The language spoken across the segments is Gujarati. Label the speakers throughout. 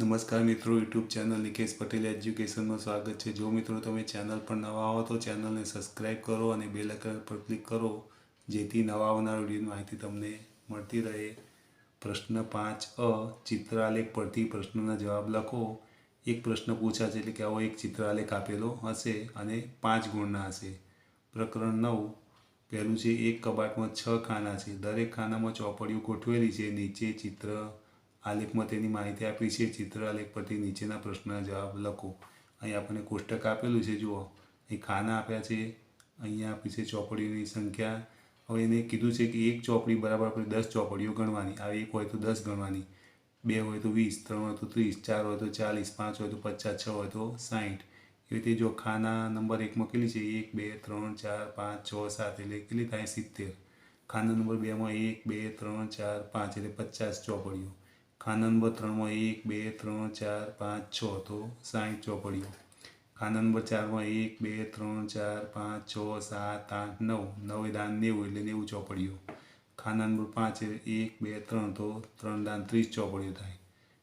Speaker 1: નમસ્કાર મિત્રો, યુટ્યુબ ચેનલ નિકેશ પટેલ એજ્યુકેશનમાં સ્વાગત છે. જો મિત્રો તમે ચેનલ પર નવા આવો તો ચેનલને સબસ્ક્રાઈબ કરો અને બેલ આઇકન પર ક્લિક કરો, જેથી નવા આવનાર વિડીયોની માહિતી તમને મળતી રહે. પ્રશ્ન પાંચ અ, ચિત્રાલેખ પરથી પ્રશ્નના જવાબ લખો. એક પ્રશ્ન પૂછાશે એટલે કે આવો એક ચિત્રાલેખ આપેલો હશે અને પાંચ ગુણના હશે. પ્રકરણ નવ, પહેલું છે, એક કબાટમાં છ ખાના છે. દરેક ખાનામાં ચોપડીઓ ગોઠવેલી છે. નીચે ચિત્ર આલેખમાં તેની માહિતી આપી છે. ચિત્ર આલેખ પરથી નીચેના પ્રશ્નના જવાબ લખો. અહીં આપણને કોષ્ટક આપેલું છે. જુઓ. અહીં ખાના આપ્યા છે. અહીંયા આપી છે ચોપડીઓની સંખ્યા. હવે એને કીધું છે કે એક ચોપડી બરાબર આપણે દસ ચોપડીઓ ગણવાની. આ એક હોય તો દસ ગણવાની. બે હોય તો વીસ. ત્રણ હોય તો ત્રીસ. ચાર હોય તો ચાલીસ. પાંચ હોય તો પચાસ. છ હોય તો સાઠ એવી રીતે જો ખાના નંબર એકમાં કેટલી છે, એક, બે, ત્રણ, ચાર, પાંચ, છ, સાત એટલે કેટલી થાય? સિત્તેર. ખાના નંબર બેમાં એક, બે, ત્રણ, ચાર, પાંચ એટલે પચાસ ચોપડીઓ. ખાના નંબર ત્રણમાં એક, બે, ત્રણ, ચાર, પાંચ, છ, તો સાઠ ચોપડીઓ ખાના નંબર ચારમાં એક, બે, ત્રણ, ચાર, પાંચ, છ, સાત, આઠ, નવ. નવે દાન નેવું એટલે નેવું ચોપડીઓ ખાના નંબર પાંચ એક, બે, ત્રણ, તો ત્રણ દાન ત્રીસ ચોપડીઓ થાય.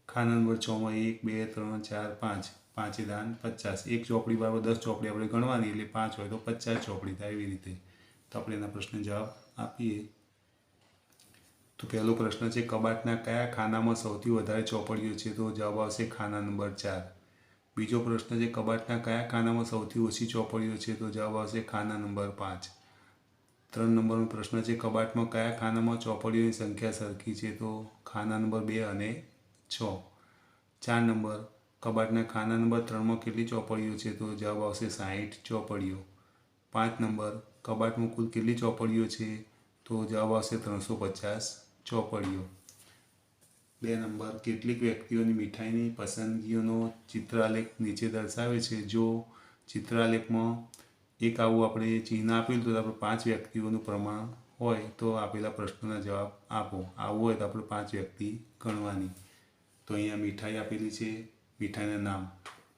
Speaker 1: ખાના નંબર છમાં એક, બે, ત્રણ, ચાર, પાંચ. પાંચે દાન પચાસ. એક ચોપડી બરાબર દસ ચોપડી આપણે ગણવાની, એટલે પાંચ હોય તો પચાસ ચોપડી થાય એવી રીતે. તો આપણે એના પ્રશ્ન જવાબ આપીએ. તો પહેલો પ્રશ્ન છે, કબાટના કયા ખાનામાં સૌથી વધારે ચોપડીઓ છે? તો જવાબ આવશે ખાના નંબર ચાર. બીજો પ્રશ્ન છે, કબાટના કયા ખાનામાં સૌથી ઓછી ચોપડીઓ છે? તો જવાબ આવશે ખાના નંબર પાંચ. ત્રણ નંબરનો પ્રશ્ન છે, કબાટમાં કયા ખાનામાં ચોપડીઓની સંખ્યા સરખી છે? તો ખાના નંબર બે અને છ. ચાર નંબર, કબાટના ખાના નંબર ત્રણમાં કેટલી ચોપડીઓ છે? તો જવાબ આવશે સાહીઠ ચોપડીઓ. પાંચ નંબર, કબાટમાં કુલ કેટલી ચોપડીઓ છે? તો જવાબ આવશે ત્રણસો પચાસ. ચોપડીઓ. બે નંબર, કેટલીક વ્યક્તિઓની મીઠાઈની પસંદગીઓનો ચિત્રાલેખ નીચે દર્શાવે છે. જો ચિત્રાલેખમાં એક આવું આપણે ચિહ્ન આપેલું તો આપણે પાંચ વ્યક્તિઓનું પ્રમાણ હોય તો આપેલા પ્રશ્નોના જવાબ આપો. આવું હોય તો આપણે પાંચ વ્યક્તિ ગણવાની. તો અહીંયા મીઠાઈ આપેલી છે, મીઠાઈના નામ.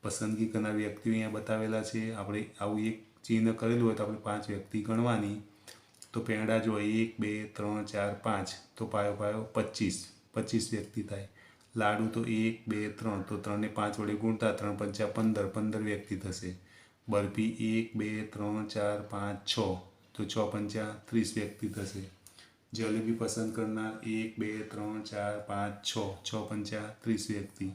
Speaker 1: પસંદગી કરનાર વ્યક્તિઓ અહીંયા બતાવેલા છે. આપણે આવું એક ચિહ્ન કરેલું હોય તો આપણે પાંચ વ્યક્તિ ગણવાની. તો પેંડા જો એક, બે, ત્રણ, ચાર, પાંચ, તો પાયો પાયો પચીસ. પચીસ વ્યક્તિ થાય. લાડુ તો એક, બે, ત્રણ, તો ત્રણને પાંચ વડે ગુણતા ત્રણ પંચા પંદર પંદર વ્યક્તિ થશે. બરફી એક, બે, ત્રણ, ચાર, પાંચ, છ, તો છ પંચા ત્રીસ વ્યક્તિ થશે. જલેબી પસંદ કરનાર એક, બે, ત્રણ, ચાર, પાંચ, છ છ પંચા ત્રીસ વ્યક્તિ.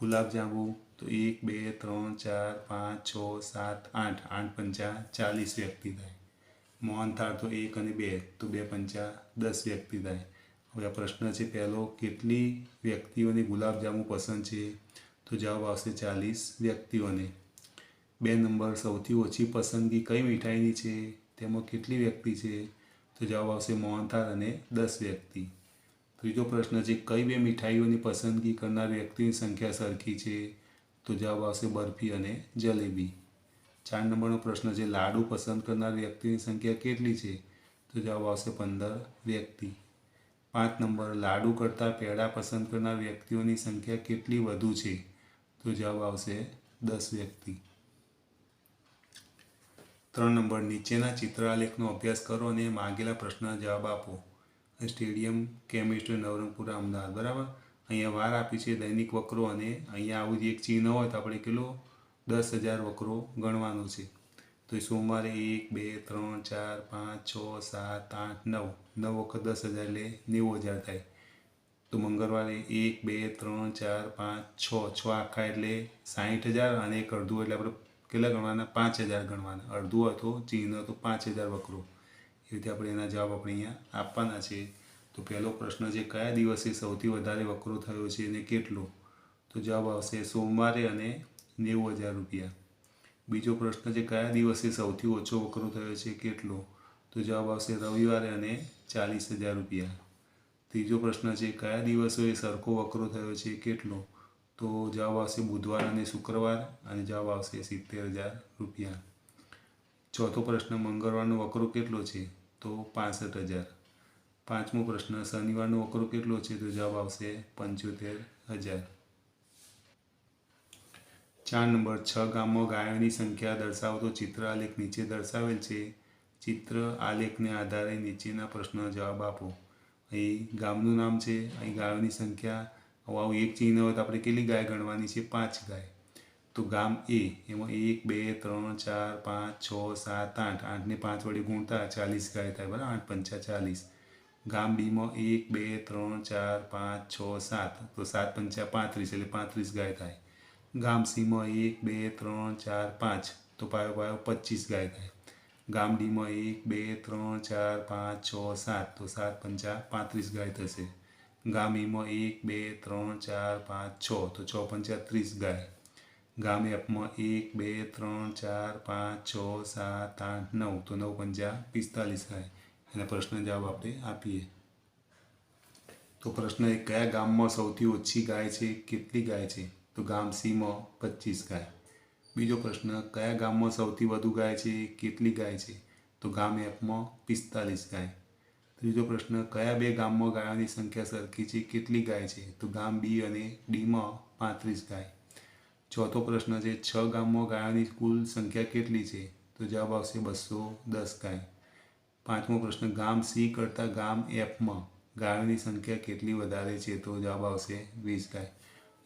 Speaker 1: ગુલાબ જાંબુ તો એક, બે, ત્રણ, ચાર, પાંચ, છ, સાત, આઠ આઠ પંચા ચાલીસ વ્યક્તિ થાય. મોહનથાળ તો એક અને બે, તો બે પંચા દસ વ્યક્તિ થાય. હવે આ પ્રશ્ન છે પહેલો, કેટલી વ્યક્તિઓને ગુલાબજાંબુ પસંદ છે? તો જવાબ આવશે ચાલીસ વ્યક્તિઓને. બે નંબર, સૌથી ઓછી પસંદગી કઈ મીઠાઈની છે? તેમાં કેટલી વ્યક્તિ છે? તો જવાબ આવશે મોહનથાળ અને દસ વ્યક્તિ. ત્રીજો પ્રશ્ન છે, કઈ બે મીઠાઈઓની પસંદગી કરનાર વ્યક્તિની સંખ્યા સરખી છે? તો જવાબ આવશે બરફી અને જલેબી. ચાર નંબરનો પ્રશ્ન છે, લાડુ પસંદ કરનાર વ્યક્તિની સંખ્યા કેટલી છે? તો જવાબ આવશે પંદર વ્યક્તિ. પાંચ નંબર, લાડુ કરતાં પેડા પસંદ કરનાર વ્યક્તિઓની સંખ્યા કેટલી વધુ છે? તો જવાબ આવશે દસ વ્યક્તિ. ત્રણ નંબર, નીચેના ચિત્રાલેખનો અભ્યાસ કરો અને માગેલા પ્રશ્નના જવાબ આપો. સ્ટેડિયમ કેમિસ્ટ્રી નવરંગપુરા અમદાવાદ, બરાબર? અહીંયા વાર આપી છે દૈનિક વકરો અને અહીંયા આવું જે એક ચિહ્ન હોય તો આપણે કેટલો દસ હજાર વકરો ગણવાનો છે. તો સોમવારે એક, બે, ત્રણ, ચાર, પાંચ, છ, સાત, આઠ, નવ. નવ વખત દસ હજાર એટલે નેવું હજાર થાય. તો મંગળવારે એક, બે, ત્રણ, ચાર, પાંચ, છ. છ આખા એટલે સાહીઠ હજાર અને એક અડધું એટલે આપણે કેટલા ગણવાના? પાંચ હજાર ગણવાના. અડધું હતો, ચિહ્ન તો પાંચ હજાર વકરો એ રીતે આપણે એના જવાબ આપણે અહીંયા આપવાના છે. તો પહેલો પ્રશ્ન છે, કયા દિવસે સૌથી વધારે વકરો થયો છે અને કેટલો? તો જવાબ આવશે સોમવારે અને નેવું હજાર રૂપિયા. બીજો પ્રશ્ન છે, કયા દિવસે સૌથી ઓછો વકરો થયો છે, કેટલો? તો જવાબ આવશે, રવિવારે અને ચાલીસ હજાર રૂપિયા. ત્રીજો પ્રશ્ન છે, કયા દિવસોએ સરખો વકરો થયો છે, કેટલો? તો જવાબ આવશે, બુધવાર અને શુક્રવાર, અને જવાબ આવશે, સિત્તેર હજાર રૂપિયા. ચોથો પ્રશ્ન, મંગળવારનો વકરો કેટલો છે? તો પાસઠ હજાર. પાંચમો પ્રશ્ન, શનિવારનો વકરો કેટલો છે? તો જવાબ આવશે, પંચોતેર હજાર. ચાર નંબર, છ ગામમાં ગાયોની સંખ્યા દર્શાવતો ચિત્ર આલેખ નીચે દર્શાવેલ છે. ચિત્ર આલેખને આધારે નીચેના પ્રશ્નનો જવાબ આપો. અહીં ગામનું નામ છે, અહીં ગાયોની સંખ્યા, હવે આવું એક ચિહ્ન હોય તો આપણે કેટલી ગાય ગણવાની છે? પાંચ ગાય. તો ગામ એ, એમાં એક, બે, ત્રણ, ચાર, પાંચ, છ, સાત, આઠ. આઠને પાંચ વડે ગુણતા ચાલીસ ગાય થાય, બરાબર? આઠ પંચા ચાલીસ. ગામ બીમાં એક, બે, ત્રણ, ચાર, પાંચ, છ, સાત. તો સાત પંચા પાંત્રીસ, એટલે પાંત્રીસ ગાય થાય. ગામ સીમાં એક, બે, ત્રણ, ચાર, પાંચ. તો પાયો પાયો પચીસ ગાય થાય ગામ ડીમાં એક, બે, ત્રણ, ચાર, પાંચ, છ, સાત. તો સાત પંચા પાંત્રીસ ગાય થશે. ગામ ઈમાં એક, બે, ત્રણ, ચાર, પાંચ, છ. તો છ પંચા ત્રીસ ગાય. ગામ એફમાં એક, બે, ત્રણ, ચાર, પાંચ, છ, સાત, આઠ, નવ. તો નવ પંચા પિસ્તાલીસ ગાય. એના પ્રશ્ન જવાબ આપણે આપીએ. તો પ્રશ્ન એક, કયા ગામમાં સૌથી ઓછી ગાય છે? કેટલી ગાય છે? તો ગામ સીમાં પચીસ ગાય. બીજો પ્રશ્ન, કયા ગામમાં સૌથી વધુ ગાય છે, કેટલી ગાય છે? તો ગામ એફમાં પિસ્તાલીસ ગાય. ત્રીજો પ્રશ્ન, કયા બે ગામમાં ગાયોની સંખ્યા સરખી છે, કેટલી ગાય છે? તો ગામ બી અને ડીમાં પાંત્રીસ ગાય. ચોથો પ્રશ્ન છે, છ ગામમાં ગાયોની કુલ સંખ્યા કેટલી છે? તો જવાબ આવશે બસો દસ ગાય. પાંચમો પ્રશ્ન, ગામ સી કરતાં ગામ એફમાં ગાયોની સંખ્યા કેટલી વધારે છે? તો જવાબ આવશે વીસ ગાય.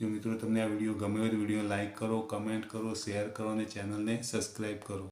Speaker 1: જો મિત્રો તમને આ વીડિયો ગમ્યો હોય તો વીડિયો લાઇક કરો, કમેન્ટ કરો, શેર કરો અને ચેનલને સબસ્ક્રાઈબ કરો.